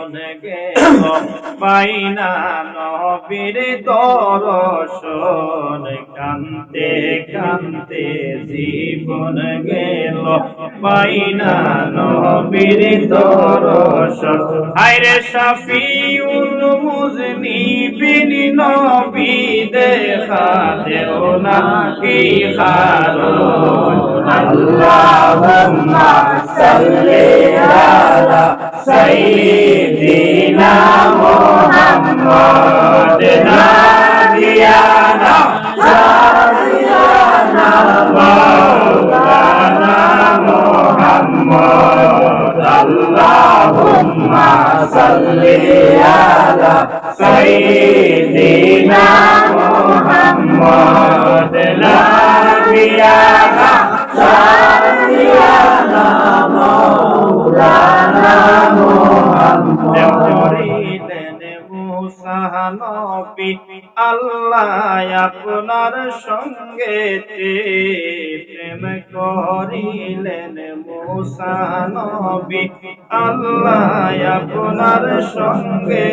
জীবন গেল পাইনা নবীর দর্শন। কান্তে কান্তে জীবন গেল পাইনা নবীর দর্শন। হায়রে শাফিউল মুজনিবিন নবী দেখা দেও না কি হারুন আল্লাহুম্মা সাল্লি আলা সাইয়্যিদিনা মুহাম্মদ মুহাম্মদ আল্লাহুম্মা সাল্লি আলা সাইয়্যিদিনা মুহাম্মদ নবী আল্লাহ আপনার সঙ্গে প্রেম করিলেন মুসা নবী, আল্লাহ আপনার সঙ্গে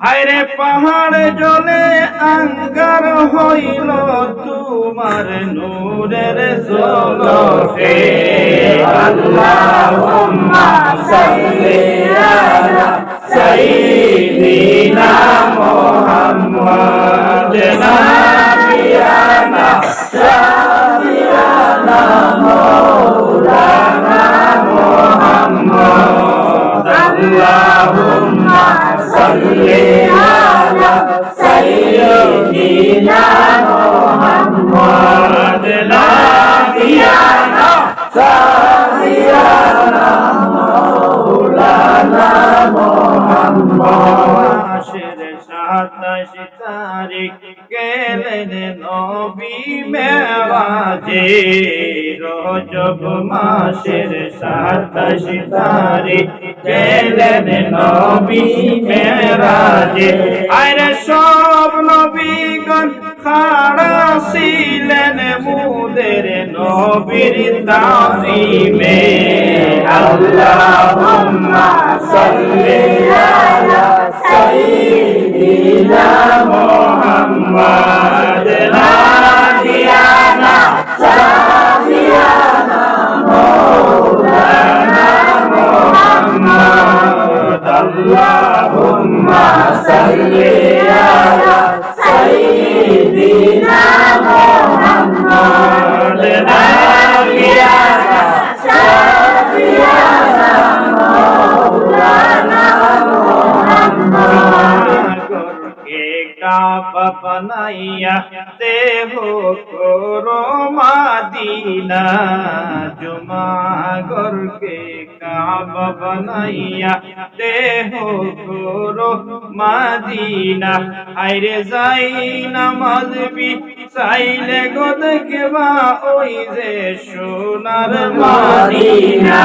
হায়রে পাহাড় জলে আঙ্গার হইল তোমার নূরের জলকে আল্লাহুম্মা Muhammadina Nabiyana Nabiyana Maulana Muhammad Allahumma salli ala sayyidina মেরাজে রজব মাসের সাতাশ তারিখ। গেলেন নবী মেরাজে। আরে সব নবীগণ খাড়া ছিলেন মুদের নবীর তাজিমে। আল্লাহুম্মা সাল্লি আলা সাইয়্যিদিনা মুহাম্মদ। কাবা বানাইয়া দেহ করো মাদিনা। জুমা গরকে কাবা বানাইয়া দেহ করো মাদিনা। আইরে যাই নামাজবি চাইলে গো দেখবা ওই যে সোনার মাদিনা।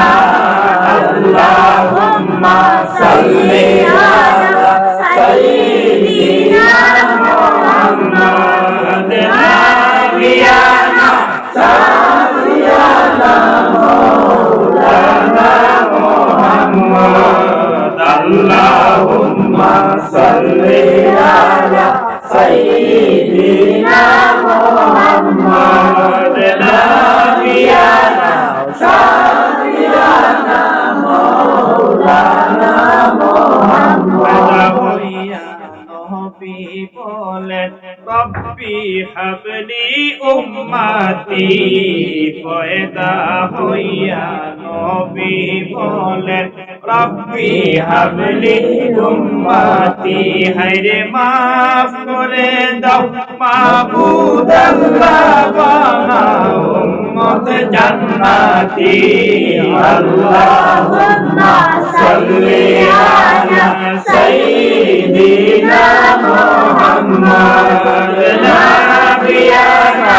আল্লাহুম্মা সাল্লি আলা সাইয়্যিদিনা মুহাম্মদ আল্লাহুম্মা সাল্লি আলা সাইয়্যিদিনা মুহাম্মদ নাবিয়ানা শাফিয়ানা মাওলানা মুহাম্মদ হইয়া নবী বলেন রব্বি হাবলি উম্মতি পয়দা হইয়া নবী বলেন রব্বি হাবলি উম্মতি, হায়রে মাফ করে দাও। মাবুদ আল্লাহ বানাও উম্মত জান্নাতি। আল্লাহুম্মা সাল্লি আলা সাইয়্যিদিনা মুহাম্মদ, নাবিয়ানা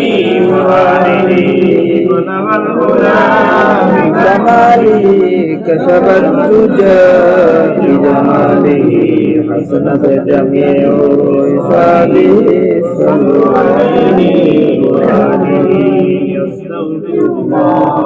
كسب الدجى بجماله حسنت جميع خصاله صلوا عليه عليه وآله يستغفر الله